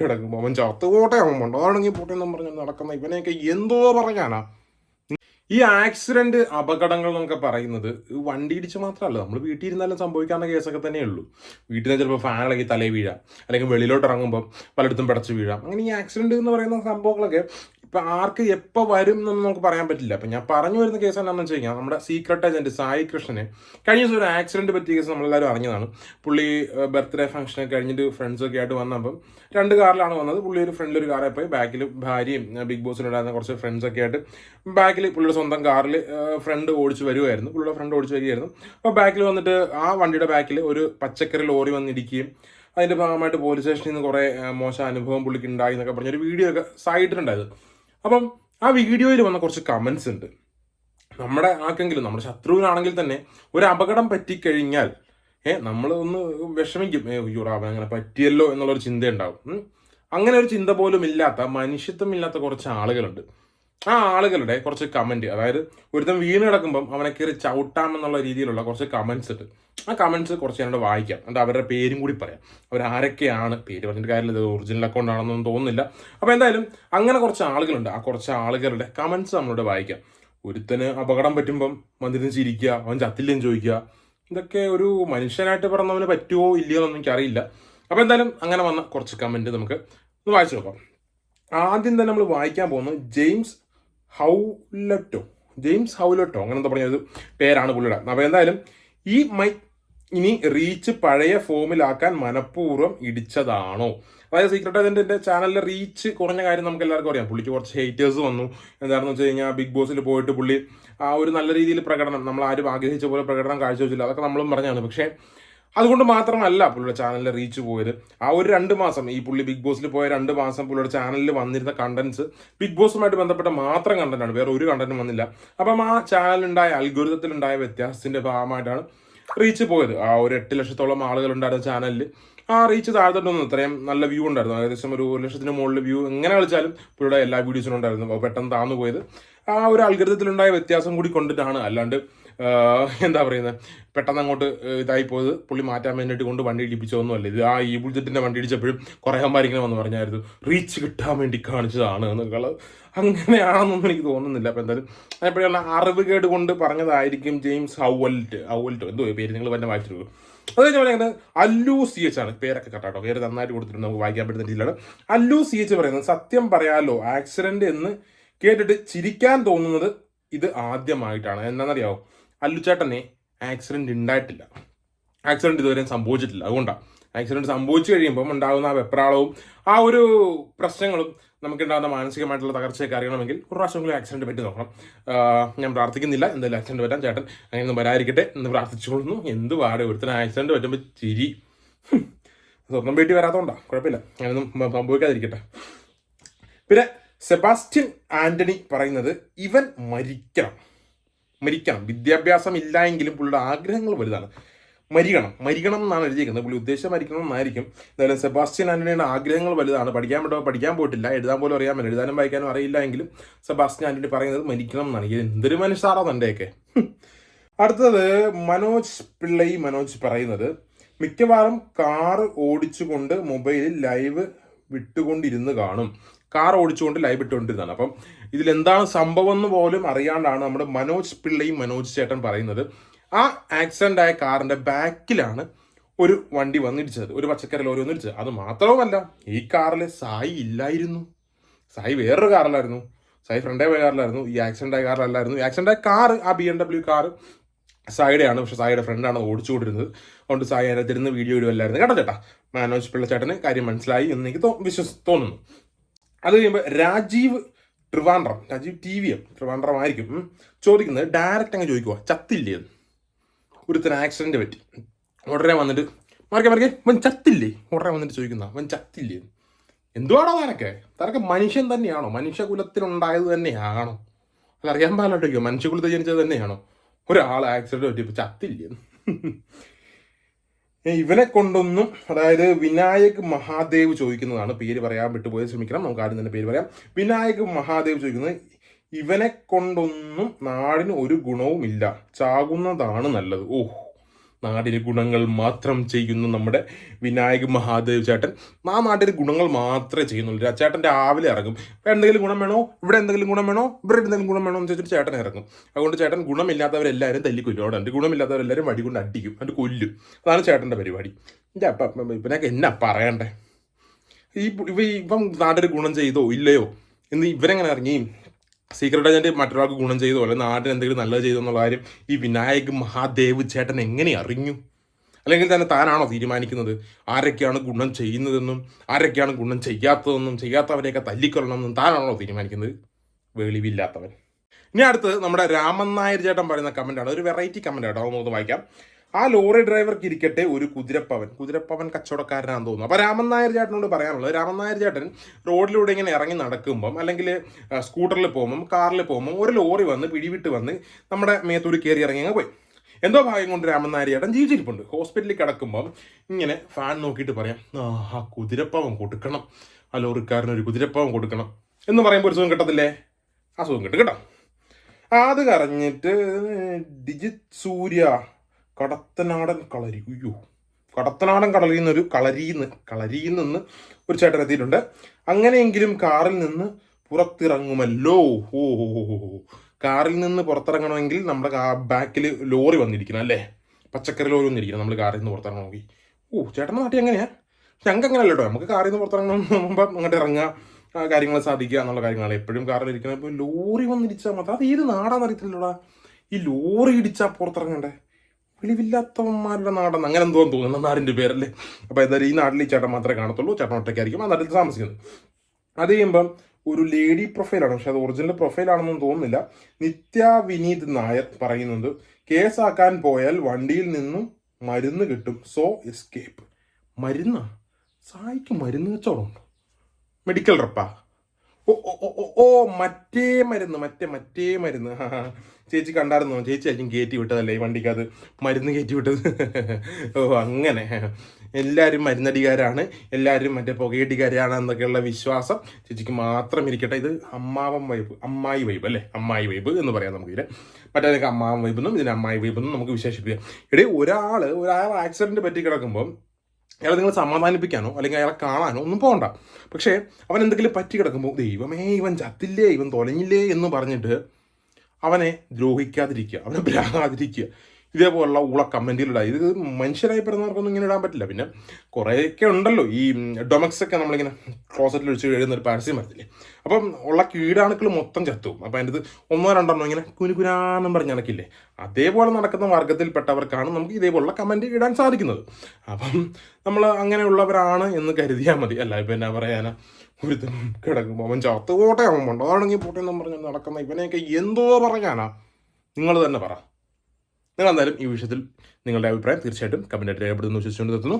കിടക്കുമ്പോൾ അവൻ ചത്ത് പോട്ടെ അവൻ മണ്ടതാണെങ്കിൽ പോട്ടെ എന്നും പറഞ്ഞ് നടക്കുന്ന ഇവനെയൊക്കെ എന്തോ പറയാനാ ഈ ആക്സിഡന്റ് അപകടങ്ങൾ എന്നൊക്കെ പറയുന്നത് വണ്ടി ഇടിച്ച് മാത്രമല്ല നമ്മൾ വീട്ടിൽ ഇരുന്നാലും സംഭവിക്കാവുന്ന കേസൊക്കെ തന്നെ ഉള്ളൂ. വീട്ടിൽ നിന്ന് ചിലപ്പോൾ ഫാൻ ഇളകി തലയിൽ വീഴാം അല്ലെങ്കിൽ വെളിയിലോട്ട് ഇറങ്ങുമ്പോൾ പലയിടത്തും പിടച്ച് വീഴാം. അങ്ങനെ ഈ ആക്സിഡന്റ് എന്ന് പറയുന്ന സംഭവങ്ങളൊക്കെ ഇപ്പൊ ആർക്ക് എപ്പോൾ വരും എന്നൊന്നും നമുക്ക് പറയാൻ പറ്റില്ല. അപ്പൊ ഞാൻ പറഞ്ഞു വരുന്ന കേസ് എന്താണെന്ന് വെച്ച് കഴിഞ്ഞാൽ നമ്മുടെ സീക്രട്ട് ഏജന്റ് സായി കൃഷ്ണന് കഴിഞ്ഞ ദിവസം ഒരു ആക്സിഡന്റ് പറ്റിയ കേസ് നമ്മളെല്ലാവരും അറിഞ്ഞതാണ്. പുള്ളി ബർത്ത്ഡേ ഫംഗ്ഷൻ കഴിഞ്ഞിട്ട് ഫ്രണ്ട്സൊക്കെ ആയിട്ട് വന്നപ്പം രണ്ട് കാറിലാണ് വന്നത്. പുള്ളി ഒരു ഫ്രണ്ടിൽ ഒരു കാറിൽ പോയി. ബാക്കിൽ ഭാര്യയും ബിഗ് ബോസിലുണ്ടായിരുന്ന കുറച്ച് ഫ്രണ്ട്സൊക്കെ ആയിട്ട് ബാക്കിൽ പുള്ളിയുടെ സ്വന്തം കാറിൽ ഫ്രണ്ട് ഓടിച്ച് വരുമായിരുന്നു പുള്ളിയുടെ ഫ്രണ്ട് ഓടിച്ച് വരികയായിരുന്നു. അപ്പോൾ ബാക്കിൽ വന്നിട്ട് ആ വണ്ടിയുടെ ബാക്കിൽ ഒരു പച്ചക്കറി ലോറി വന്നിരിക്കുകയും അതിന്റെ ഭാഗമായിട്ട് പോലീസ് സ്റ്റേഷനിൽ നിന്ന് കുറേ മോശം അനുഭവം പുള്ളിക്ക് ഉണ്ടായി എന്നൊക്കെ പറഞ്ഞൊരു വീഡിയോ ഒക്കെ സൈഡിലുണ്ടായത് അപ്പം ആ വീഡിയോയിൽ വന്ന കുറച്ച് കമൻസ് ഉണ്ട്. നമ്മുടെ ആർക്കെങ്കിലും നമ്മുടെ ശത്രുവിനാണെങ്കിൽ തന്നെ ഒരു അപകടം പറ്റിക്കഴിഞ്ഞാൽ ഏ നമ്മൾ ഒന്ന് വിഷമിക്കും. ഏ അയ്യോടാ അങ്ങനെ പറ്റിയല്ലോ എന്നുള്ളൊരു ചിന്തയുണ്ടാവും. അങ്ങനെ ഒരു ചിന്ത പോലും ഇല്ലാത്ത മനുഷ്യത്വം ഇല്ലാത്ത കുറച്ച് ആളുകളുണ്ട്. ആ ആളുകളുടെ കുറച്ച് കമന്റ് അതായത് ഒരുത്തം വീണ് കിടക്കുമ്പം അവനെ കയറി ചവിട്ടാമെന്നുള്ള രീതിയിലുള്ള കുറച്ച് കമന്റ്സ് ഉണ്ട് ആ കമന്റ്സ് കുറച്ച് ഞാനോട് വായിക്കാം. എന്നിട്ട് അവരുടെ പേരും കൂടി പറയാം. അവരാരൊക്കെയാണ് പേര് പറഞ്ഞിട്ട് കാര്യമില്ല. ഇത് ഒറിജിനൽ അക്കൗണ്ട് ആണെന്നൊന്നും തോന്നുന്നില്ല. അപ്പോൾ എന്തായാലും അങ്ങനെ കുറച്ച് ആളുകളുണ്ട്. ആ കുറച്ച് ആളുകളുടെ കമന്റ്സ് നമ്മളോട് വായിക്കാം. ഒരുത്തന് അപകടം പറ്റുമ്പം മന്ദിരം ചിരിക്കുക അവൻ ചത്തില്ലെന്ന് ചോദിക്കുക. ഇതൊക്കെ ഒരു മനുഷ്യനായിട്ട് പറഞ്ഞവന് പറ്റുമോ ഇല്ലയോ എന്നൊന്നും എനിക്കറിയില്ല. അപ്പോൾ എന്തായാലും അങ്ങനെ വന്ന കുറച്ച് കമന്റ് നമുക്ക് വായിച്ചു നോക്കാം. ആദ്യം തന്നെ നമ്മൾ വായിക്കാൻ പോകുന്നത് ജെയിംസ് ഹൗലറ്റോ ജെയിംസ് ഹൗലറ്റോ അങ്ങനെ എന്താ പറഞ്ഞത് പേരാണ് പുള്ളിയുടെ. അപ്പോൾ എന്തായാലും ഈ മൈ ഇനി റീച്ച് പഴയ ഫോമിലാക്കാൻ മനഃപൂർവം ഇടിച്ചതാണോ? അതായത് സീക്രട്ട് ഏജന്റിന്റെ ചാനലിലെ റീച്ച് കുറഞ്ഞ കാര്യം നമുക്ക് എല്ലാവർക്കും അറിയാം. പുള്ളിക്ക് കുറച്ച് ഹേറ്റേഴ്സ് വന്നു. എന്താണെന്ന് വെച്ച് കഴിഞ്ഞാൽ ബിഗ് ബോസിൽ പോയിട്ട് പുള്ളി ആ ഒരു നല്ല രീതിയിൽ പ്രകടനം നമ്മൾ ആരും ആഗ്രഹിച്ച പോലെ പ്രകടനം കാഴ്ചവെച്ചില്ല. അതൊക്കെ നമ്മളും പറഞ്ഞാണ് പക്ഷേ അതുകൊണ്ട് മാത്രമല്ല പുള്ളിയുടെ ചാനലിൽ റീച്ച് പോയത്. ആ ഒരു രണ്ട് മാസം ഈ പുള്ളി ബിഗ് ബോസിൽ പോയ രണ്ട് മാസം പുള്ളിയുടെ ചാനലിൽ വന്നിരുന്ന കണ്ടന്റ്സ് ബിഗ് ബോസുമായിട്ട് ബന്ധപ്പെട്ട മാത്രം കണ്ടന്റാണ് വേറെ ഒരു കണ്ടന്റും വന്നില്ല. അപ്പം ആ ചാനലിലുണ്ടായ അൽഗുരുതത്തിലുണ്ടായ വ്യത്യാസത്തിന്റെ ഭാഗമായിട്ടാണ് റീച്ച് പോയത്. ആ ഒരു എട്ട് ലക്ഷത്തോളം ആളുകൾ ഉണ്ടായിരുന്ന ചാനലിൽ ആ റീച്ച് താഴ്ത്തിട്ടൊന്നും ഇത്രയും നല്ല വ്യൂ ഉണ്ടായിരുന്നു. ഏകദേശം ഒരു ഒരു ലക്ഷത്തിന് മുകളിൽ വ്യൂ എങ്ങനെ കളിച്ചാലും പുള്ളിയുടെ എല്ലാ വീഡിയോസിനും ഉണ്ടായിരുന്നു. പെട്ടെന്ന് താന്നു പോയത്. ആ ഒരു അൽഗുരുതത്തിലുണ്ടായ വ്യത്യാസം കൂടി കൊണ്ടിട്ടാണ്. അല്ലാണ്ട് എന്താ പറയുന്നത് പെട്ടെന്ന് അങ്ങോട്ട് ഇതായി പോയത്. പുള്ളി മാറ്റാൻ വേണ്ടിയിട്ട് കൊണ്ട് വണ്ടി ഇടിപ്പിച്ചതൊന്നുമല്ല. ഇത് ആ ഈ ബുൾജറ്റിന്റെ വണ്ടി ഇടിച്ചപ്പോഴും കുറേ അമ്മാരിങ്ങനെ വന്ന് പറഞ്ഞായിരുന്നു റീച്ച് കിട്ടാൻ വേണ്ടി കാണിച്ചതാണ് എന്നൊക്കെ അങ്ങനെയാണെന്നൊന്നും എനിക്ക് തോന്നുന്നില്ല. അപ്പം എന്തായാലും എപ്പോഴുള്ള അറിവ് കേട് കൊണ്ട് പറഞ്ഞതായിരിക്കും ജെയിംസ് ഹൗവൽറ്റ് ഹൗവൽറ്റോ എന്തോ പേര് നിങ്ങൾ തന്നെ വായിച്ചിരുന്നു അത് കഴിഞ്ഞാൽ പറയുന്നത് അല്ലു സി എച്ച് ആണ്. പേരൊക്കെ കട്ടാട്ടോ പേര് നന്നായിട്ട് കൊടുത്തിട്ടുണ്ട്. നമുക്ക് വായിക്കാൻ പറ്റുന്ന രീതിയിലാണ്. അല്ലു സി എച്ച് പറയുന്നത് സത്യം പറയാലോ ആക്സിഡന്റ് എന്ന് കേട്ടിട്ട് ചിരിക്കാൻ തോന്നുന്നത് ഇത് ആദ്യമായിട്ടാണ്. എന്താണെന്നറിയാവോ? അല്ലുചേട്ടനെ ആക്സിഡന്റ് ഉണ്ടായിട്ടില്ല ആക്സിഡന്റ് ഇതുവരെ സംഭവിച്ചിട്ടില്ല. അതുകൊണ്ടാണ് ആക്സിഡന്റ് സംഭവിച്ചു കഴിയുമ്പം ഉണ്ടാകുന്ന ആ വെപ്രാളവും ആ ഒരു പ്രശ്നങ്ങളും നമുക്കുണ്ടാകുന്ന മാനസികമായിട്ടുള്ള തകർച്ചയൊക്കെ അറിയണമെങ്കിൽ ഒരു പ്രാവശ്യമെങ്കിലും ആക്സിഡന്റ് പറ്റി നോക്കണം. ഞാൻ പ്രാർത്ഥിക്കുന്നില്ല. എന്തായാലും ആക്സിഡന്റ് പറ്റാൻ ചേട്ടൻ അങ്ങനെ ഒന്നും വരാതിരിക്കട്ടെ എന്ന് പ്രാർത്ഥിച്ചുകൊള്ളുന്നു. എന്ത് പാട്. ഒരുത്തിന് ആക്സിഡന്റ് പറ്റുമ്പോൾ ചിരി. സ്വന്തം വീട്ടിൽ വരാത്തതുകൊണ്ടാ കുഴപ്പമില്ല. അങ്ങനെയൊന്നും സംഭവിക്കാതിരിക്കട്ടെ. പിന്നെ സെബാസ്റ്റ്യൻ ആന്റണി പറയുന്നത് ഇവൻ മരിക്കണം. മരിക്കണം. വിദ്യാഭ്യാസം ഇല്ല എങ്കിലും പുള്ളിയുടെ ആഗ്രഹങ്ങൾ വലുതാണ്. മരിക്കണം. മരിക്കണം എന്നാണ് എഴുതിയിരിക്കുന്നത്. പുള്ളി ഉദ്ദേശം മരിക്കണം എന്നായിരിക്കും. എന്തായാലും സെബാസ്റ്റ്യൻ ആന്റണിയുടെ ആഗ്രഹങ്ങൾ വലുതാണ്. പഠിക്കാൻ പറ്റുമോ പഠിക്കാൻ പോയിട്ടില്ല. എഴുതാൻ പോലും അറിയാൻ പറ്റില്ല. എഴുതാനും വായിക്കാനും അറിയില്ല എങ്കിലും സെബാസ്റ്റ്യൻ ആന്റണി പറയുന്നത് മരിക്കണം എന്നാണ്. എന്തൊരു മനുഷ്യരാണോ തന്റെയൊക്കെ? അടുത്തത് മനോജ് പിള്ളൈ മനോജ് പറയുന്നത് മിക്കവാറും കാർ ഓടിച്ചുകൊണ്ട് മൊബൈലിൽ ലൈവ് വിട്ടുകൊണ്ടിരുന്ന് കാണും. കാർ ഓടിച്ചുകൊണ്ട് ലൈവ് ഇട്ടുകൊണ്ടിരുന്നതാണ്. അപ്പം ഇതിൽ എന്താണ് സംഭവം എന്ന് പോലും അറിയാണ്ടാണ് നമ്മുടെ മനോജ് പിള്ളയും മനോജ് ചേട്ടൻ പറയുന്നത്. ആ ആക്സിഡന്റ് ആയ കാറിന്റെ ബാക്കിലാണ് ഒരു വണ്ടി വന്നിടിച്ചത്. ഒരു പച്ചക്കറി ലോറി വന്നിടിച്ചത്. അത് മാത്രവുമല്ല ഈ കാറിൽ സായി ഇല്ലായിരുന്നു. സായി വേറൊരു കാറിലായിരുന്നു സായി ഫ്രണ്ടേ പോയ കാറിലായിരുന്നു ഈ ആക്സിഡന്റ് ആയ കാറിലല്ലായിരുന്നു ആക്സിഡന്റ് ആയ കാർ ആ ബി എം ഡബ്ല്യു കാർ സായിയുടെയാണ്. പക്ഷെ സായിയുടെ ഫ്രണ്ടാണ് ഓടിച്ചുകൊണ്ടിരുന്നത്. അതുകൊണ്ട് സായി അതിനകത്ത് ഇരുന്ന് വീഡിയോ ഇടുവല്ലായിരുന്നു കേട്ടോ ചേട്ടാ? മനോജ് പിള്ള ചേട്ടന് കാര്യം മനസ്സിലായി എന്ന് എനിക്ക് വിശ്വസ് തോന്നുന്നു. അത് കഴിയുമ്പോൾ Rajeev Trivandrum. Rajeev T V M Trivandrum ആയിരിക്കും ചോദിക്കുന്നത് ഡയറക്റ്റ് അങ്ങ് ചോദിക്കുക ചത്തില്ലേ. ഒരുത്തന് ആക്സിഡന്റ് പറ്റി. ഉടനെ വന്നിട്ട് മറിക്കെ മാറിക്കെ വൻ ചത്തില്ലേ? ഉടനെ വന്നിട്ട് ചോദിക്കുന്ന വൻ ചത്തില്ലേ. എന്തുവാണോ താനൊക്കെ താനൊക്കെ മനുഷ്യൻ തന്നെയാണോ? മനുഷ്യകുലത്തിലുണ്ടായത് തന്നെയാണോ? അല്ല അറിയാൻ പാടില്ലോട്ടോ മനുഷ്യകുലത്തിൽ ജനിച്ചത് തന്നെയാണോ? ഒരാൾ ആക്സിഡന്റ് പറ്റിയപ്പോൾ ചത്തില്ലേ ഇവനെ കൊണ്ടൊന്നും അതായത് വിനായക് മഹാദേവ് ചോദിക്കുന്നതാണ്. പേര് പറയാൻ വിട്ടുപോയത് ശ്രമിക്കണം. നമുക്ക് ആദ്യം തന്നെ പേര് പറയാം. വിനായക് മഹാദേവ് ചോദിക്കുന്നത് ഇവനെ കൊണ്ടൊന്നും നാടിന് ഒരു ഗുണവും ഇല്ല ചാകുന്നതാണ് നല്ലത്. ഓ നാടിന് ഗുണങ്ങൾ മാത്രം ചെയ്യുന്ന നമ്മുടെ വിനായക് മഹാദേവ് ചേട്ടൻ. ആ നാട്ടിൽ ഗുണങ്ങൾ മാത്രമേ ചെയ്യുന്നുള്ളൂ. ചേട്ടൻ രാവിലെ ഇറങ്ങും. ഇപ്പം എന്തെങ്കിലും ഗുണം വേണോ? ഇവിടെ എന്തെങ്കിലും ഗുണം വേണോ? ഇവിടെ എന്തെങ്കിലും ഗുണം വേണോ എന്ന് ചോദിച്ചിട്ട് ചേട്ടൻ ഇറങ്ങും. അതുകൊണ്ട് ചേട്ടൻ ഗുണമില്ലാത്തവരെല്ലാവരും തല്ലിക്കൊല്ലും അവിടെ ഉണ്ട് ഗുണമില്ലാത്തവരെല്ലാവരും വടി കൊണ്ട് അടിക്കും. എന്നിട്ട് കൊല്ലും. അതാണ് ചേട്ടന്റെ പരിപാടി. എന്റെ അപ്പ ഇവനൊക്കെ എന്നാ പറയണ്ടേ? ഈ ഇവ ഇപ്പം നാട്ടിൽ ഗുണം ചെയ്തോ ഇല്ലയോ? എന്ന് ഇവരെങ്ങനെ ഇറങ്ങി? സീക്രട്ട് ഏജന്റ് മറ്റൊരാൾക്ക് ഗുണം ചെയ്തോ അല്ലെങ്കിൽ നാടിന് എന്തെങ്കിലും നല്ലത് ചെയ്തോ എന്നുള്ള കാര്യം ഈ വിനായക് മഹാദേവ് ചേട്ടൻ എങ്ങനെ അറിഞ്ഞു? അല്ലെങ്കിൽ തന്നെ താനാണോ തീരുമാനിക്കുന്നത്? ആരൊക്കെയാണ് ഗുണം ചെയ്യുന്നതെന്നും ആരൊക്കെയാണ് ഗുണം ചെയ്യാത്തതെന്നും ചെയ്യാത്തവരെയൊക്കെ തല്ലിക്കൊള്ളണമെന്നും താനാണോ തീരുമാനിക്കുന്നത്? വെളിവില്ലാത്തവൻ. ഇനി അടുത്ത് നമ്മുടെ രാമൻ നായർ ചേട്ടൻ പറയുന്ന കമന്റാണ് ഒരു വെറൈറ്റി കമന്റ് കേട്ടോ നമുക്ക് വായിക്കാം. ആ ലോറി ഡ്രൈവർക്ക് ഇരിക്കട്ടെ ഒരു കുതിരപ്പവൻ. കുതിരപ്പവൻ കച്ചവടക്കാരനാണെന്ന് തോന്നുന്നു. അപ്പോൾ രാമൻ നായർ ചേട്ടനോട് പറയാനുള്ളത് രാമൻ നായർ ചേട്ടൻ റോഡിലൂടെ ഇങ്ങനെ ഇറങ്ങി നടക്കുമ്പം അല്ലെങ്കിൽ സ്കൂട്ടറിൽ പോകുമ്പം കാറിൽ പോകുമ്പം ഒരു ലോറി വന്ന് പിടിവിട്ട് വന്ന് നമ്മുടെ മേത്തൂര് കയറി ഇറങ്ങി അങ്ങ് പോയി. എന്തോ ഭാഗ്യം കൊണ്ട് രാമൻ നായർ ചേട്ടൻ ജീവിച്ചിരിപ്പുണ്ട്. ഹോസ്പിറ്റലിൽ കിടക്കുമ്പം ഇങ്ങനെ ഫാൻ നോക്കിയിട്ട് പറയാം ആ കുതിരപ്പവൻ കൊടുക്കണം. ആ ലോറിക്കാരന് ഒരു കുതിരപ്പവൻ കൊടുക്കണം. എന്ന് പറയുമ്പോൾ ഒരു സുഖം കിട്ടത്തില്ലേ? ആ സുഖം കിട്ടും കേട്ടോ. അത് കറഞ്ഞിട്ട് ഡിജിത് സൂര്യ കടത്തനാടൻ കളരി. അയ്യോ കടത്തനാടൻ കളരി നിന്നൊരു കളരിയിൽ നിന്ന് കളരിയിൽ നിന്ന് ഒരു ചേട്ടൻ എത്തിയിട്ടുണ്ട്. അങ്ങനെയെങ്കിലും കാറിൽ നിന്ന് പുറത്തിറങ്ങുമല്ലോ? ഓ. കാറിൽ നിന്ന് പുറത്തിറങ്ങണമെങ്കിൽ നമ്മുടെ ബാക്കിൽ ലോറി വന്നിരിക്കണം അല്ലേ? പച്ചക്കറി ലോറി വന്നിരിക്കണം നമ്മൾ കാറിൽ നിന്ന് പുറത്തിറങ്ങണമെങ്കിൽ ഓ ചേട്ടന്റെ നാട്ടിൽ എങ്ങനെയാ? ഞങ്ങൾക്ക് അങ്ങനെയല്ല കേട്ടോ നമുക്ക് കാറിൽ നിന്ന് പുറത്തിറങ്ങണം മുമ്പ് അങ്ങോട്ട് ഇറങ്ങുക കാര്യങ്ങൾ സാധിക്കുക എന്നുള്ള കാര്യങ്ങളാണ്. എപ്പോഴും കാറിൽ ഇരിക്കണം ഇപ്പോൾ ലോറി വന്നിരിച്ചാൽ മാത്രം. അത് ഏത് നാടാന്ന് അറിയത്തില്ലടാ ഈ ലോറി ഇടിച്ചാൽ പുറത്തിറങ്ങണ്ടേ? വെളിവില്ലാത്തവന്മാരുടെ നാടെന്ന് അങ്ങനെ എന്തോ തോന്നുന്നു നാടിന്റെ പേരല്ലേ? അപ്പോൾ എന്തായാലും ഈ നാട്ടിൽ ഈ ചേട്ടൻ മാത്രമേ കാണത്തുള്ളൂ. ചേട്ടൻ ഒറ്റയ്ക്കായിരിക്കും. ആ നാട്ടിൽ താമസിക്കുന്നത് അത് കഴിയുമ്പം ഒരു ലേഡി പ്രൊഫൈലാണ് പക്ഷെ അത് ഒറിജിനൽ പ്രൊഫൈലാണെന്നൊന്നും തോന്നുന്നില്ല. നിത്യ വിനീത് നായർ പറയുന്നത് കേസാക്കാൻ പോയാൽ വണ്ടിയിൽ നിന്നും മരുന്ന് കിട്ടും. So escape. മരുന്നാ? സായിക്ക് മരുന്ന് കച്ചവടമുണ്ടോ മെഡിക്കൽ റപ്പാ? ഓ ഓ ഓ, മറ്റേ മരുന്ന് മറ്റേ മറ്റേ മരുന്ന്. ചേച്ചി കണ്ടായിരുന്നോ? ചേച്ചി ആയിരിക്കും കയറ്റി വിട്ടതല്ലേ ഈ വണ്ടിക്കകത്ത്? മരുന്ന് കയറ്റി വിട്ടത്. ഓ അങ്ങനെ. എല്ലാവരും മരുന്നടികാരാണ്. എല്ലാവരും മറ്റേ പുകയടികാരാണ് എന്നൊക്കെയുള്ള വിശ്വാസം ചേച്ചിക്ക് മാത്രം ഇരിക്കട്ടെ. ഇത് അമ്മാവൻ വൈബ് അമ്മായി വൈബ് അല്ലേ? അമ്മായി വൈബ് എന്ന് പറയാം നമുക്ക് ഇതിന് മറ്റേതൊക്കെ അമ്മാവൻ വൈബ് എന്നും ഇതിന് അമ്മായി വൈബ് എന്നും നമുക്ക് വിശേഷിപ്പിക്കാം. ഇടേ ഒരാൾ ഒരാൾ ആക്സിഡന്റ് പറ്റി കിടക്കുമ്പോൾ അയാളെ നിങ്ങൾ സമാധാനിപ്പിക്കാനോ അല്ലെങ്കിൽ അയാളെ കാണാനോ ഒന്നും പോകണ്ട പക്ഷേ അവൻ എന്തെങ്കിലും പറ്റി കിടക്കുമ്പോൾ ദൈവമേ ഇവൻ ചത്തില്ലേ ഇവൻ തൊലഞ്ഞില്ലേ എന്ന് പറഞ്ഞിട്ട് അവനെ ദ്രോഹിക്കാതിരിക്കുക അവനെ ഭ്രാകാതിരിക്കുക ഇതേപോലുള്ള ഉള്ള കമന്റുകളിടാം ഇത് മനുഷ്യരായി പിറന്നവർക്കൊന്നും ഇങ്ങനെ ഇടാൻ പറ്റില്ല. പിന്നെ കുറേയൊക്കെ ഉണ്ടല്ലോ. ഈ ഡൊമക്സ് ഒക്കെ നമ്മളിങ്ങനെ ക്ലോസറ്റിൽ ഒഴിച്ച് കഴിയുന്ന ഒരു പരസ്യം വരത്തില്ലേ? അപ്പം ഉള്ള കീടാണുക്കൾ മൊത്തം ചത്തും. അപ്പം അതിന്റെ ഒന്നോ രണ്ടോ ഇങ്ങനെ കുനുകുരാന്നും പറഞ്ഞ് നടക്കില്ലേ? അതേപോലെ നടക്കുന്ന വർഗത്തിൽപ്പെട്ടവർക്കാണ് നമുക്ക് ഇതേപോലുള്ള കമന്റ് ഇടാൻ സാധിക്കുന്നത്. അപ്പം നമ്മൾ അങ്ങനെയുള്ളവരാണ് എന്ന് കരുതിയാൽ മതി. അല്ല ഇപ്പം എന്നാ പറയാനാ ഒരുത്തൻ കിടക്കുമ്പോൾ അവൻ ചത്ത് പോട്ടെ അവൻ മണ്ടാണെങ്കിൽ പോട്ടെ എന്നും പറഞ്ഞ് നടക്കുന്ന ഇവനെയൊക്കെ എന്തോ പറയാനാ നിങ്ങൾ തന്നെ പറ. നിങ്ങൾ എന്തായാലും ഈ വിഷയത്തിൽ നിങ്ങളുടെ അഭിപ്രായം തീർച്ചയായിട്ടും കമന്റായിട്ട് രേഖപ്പെടുത്തുന്നു വിശ്വസിച്ചുകൊണ്ട് നിർത്തുന്നു.